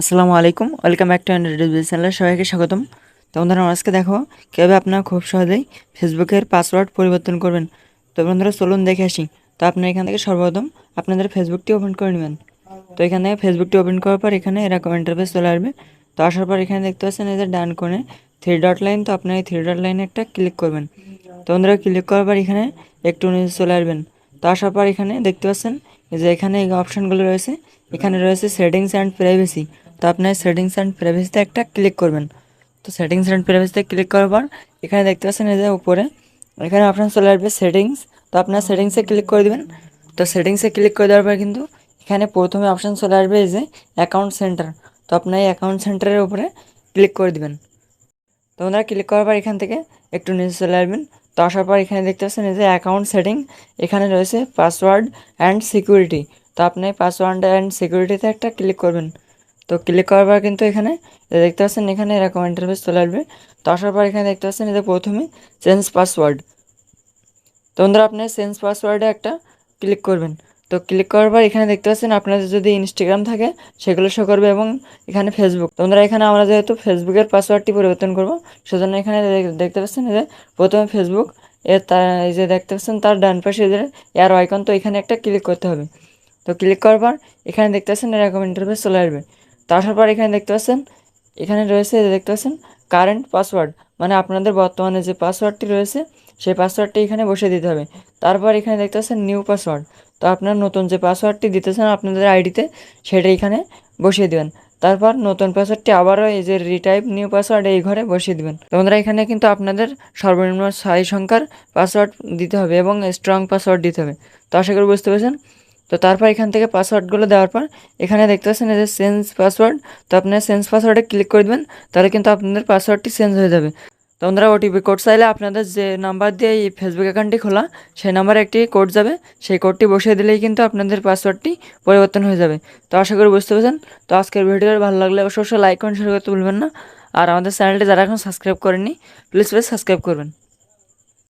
আসসালামু আলাইকুম। Welcome back to Android চ্যানেলে। সবাইকে স্বাগতম। তো বন্ধুরা, আজকে দেখো কীভাবে আপনারা খুব সহজেই ফেসবুকের পাসওয়ার্ড পরিবর্তন করবেন। তো বন্ধুরা, চলুন দেখে আসি। তো আপনারা এখান থেকে সর্বপ্রথম আপনাদের ফেসবুকটি ওপেন করে নেবেন। তো এখান থেকে ফেসবুকটি ওপেন করার পর এখানে এরকম ইন্টারফেস চলে আসবে। তো আসার পর এখানে দেখতে পাচ্ছেন এই যে ডান কোণে থ্রি ডট লাইন তো আপনার এই থ্রি ডট লাইনে একটা ক্লিক করবেন। তো বন্ধুরা ক্লিক করার পর এখানে একটু নিচে চলে আসবেন। তো আসার পর এখানে দেখতে পাচ্ছেন যে এখানে এই অপশানগুলো রয়েছে। এখানে রয়েছে সেটিংস অ্যান্ড প্রাইভেসি তো আপনার সেটিংস অ্যান্ড প্রাইভেসিতে একটা ক্লিক করবেন। তো সেটিংস অ্যান্ড প্রাইভেসিতে ক্লিক করার পর, এখানে দেখতে পাচ্ছেন এই যে উপরে, এখানে অপশান চলে আসবে সেটিংস তো আপনার সেটিংসে ক্লিক করে দেবেন। তো সেটিংসে ক্লিক করে দেওয়ার পর কিন্তু এখানে প্রথমে অপশান চলে আসবে এই যে অ্যাকাউন্ট সেন্টার তো আপনার এই অ্যাকাউন্ট সেন্টারের উপরে ক্লিক করে দিবেন। তো ওনারা ক্লিক করার পর এখান থেকে একটু নিচে চলে আসবেন। তো আসার পর এখানে দেখতে পাচ্ছেন এই যে অ্যাকাউন্ট সেটিং এখানে রয়েছে পাসওয়ার্ড অ্যান্ড সিকিউরিটি তো আপনি পাসওয়ার্ড অ্যান্ড সিকিউরিটিতে একটা ক্লিক করবেন। তো ক্লিক করার পর কিন্তু এখানে দেখতে পাচ্ছেন এখানে এরকম ইন্টারফেস চলে আসবে। তো আসার পর এখানে দেখতে পাচ্ছেন যে প্রথমে চেঞ্জ পাসওয়ার্ড তো বন্ধুরা আপনি চেঞ্জ পাসওয়ার্ডে একটা ক্লিক করবেন। তো ক্লিক করার পর এখানে দেখতে পাচ্ছেন আপনাদের যদি ইনস্টাগ্রাম থাকে সেগুলো শো করবে এবং এখানে ফেসবুক তো বন্ধুরা এখানে আমরা যেহেতু ফেসবুকের পাসওয়ার্ডটি পরিবর্তন করব, সেজন্য এখানে দেখতে পাচ্ছেন যে প্রথমে ফেসবুক এর তার এই যে দেখতে পাচ্ছেন তার ডান পাশে যে এয়ার আইকন তো এখানে একটা ক্লিক করতে হবে। তো ক্লিক করার পর এখানে দেখতে পাচ্ছেন এরকম ইন্টারফেস চলে আসবে। তো আসার পর এখানে দেখতে পাচ্ছেন, এখানে রয়েছে দেখতে পাচ্ছেন কারেন্ট পাসওয়ার্ড মানে আপনাদের বর্তমানে যে পাসওয়ার্ডটি রয়েছে, সেই পাসওয়ার্ডটি এখানে বসিয়ে দিতে হবে। তারপর এখানে দেখতে পাচ্ছেন নিউ পাসওয়ার্ড তো আপনার নতুন যে পাসওয়ার্ডটি দিতেছেন আপনাদের আইডিতে সেটা এখানে বসিয়ে দেবেন। তারপর নতুন পাসওয়ার্ডটি আবারও এই যে রিটাইপ নিউ পাসওয়ার্ড এই ঘরে বসিয়ে দেবেন। তোমরা এখানে কিন্তু আপনাদের সর্বনিম্ন ছয় সংখ্যার পাসওয়ার্ড দিতে হবে এবং স্ট্রং পাসওয়ার্ড দিতে হবে। তো আশা করি বুঝতে পেরেছেন। তো তারপর এখান থেকে পাসওয়ার্ডগুলো দেওয়ার পর, এখানে দেখতে পাচ্ছেন এই যে চেঞ্জ পাসওয়ার্ড তো আপনার সেন্স পাসওয়ার্ডে ক্লিক করে দেবেন, তাহলে কিন্তু আপনাদের পাসওয়ার্ডটি চেঞ্জ হয়ে যাবে। তো বন্ধুরা ওটিপি কোড চাইলে আপনাদের যে নাম্বার দিয়ে এই ফেসবুক অ্যাকাউন্টটি খোলা, সেই নাম্বারে একটি কোড যাবে, সেই কোডটি বসিয়ে দিলেই কিন্তু আপনাদের পাসওয়ার্ডটি পরিবর্তন হয়ে যাবে। তো আশা করি বুঝতে পেরেছেন। তো আজকের ভিডিওটা ভালো লাগলে অবশ্যই লাইক কমেন্ট শেয়ার করতে ভুলবেন না। আর আমাদের চ্যানেলটি যারা এখন সাবস্ক্রাইব করেননি প্লিজ প্লিজ সাবস্ক্রাইব করবেন।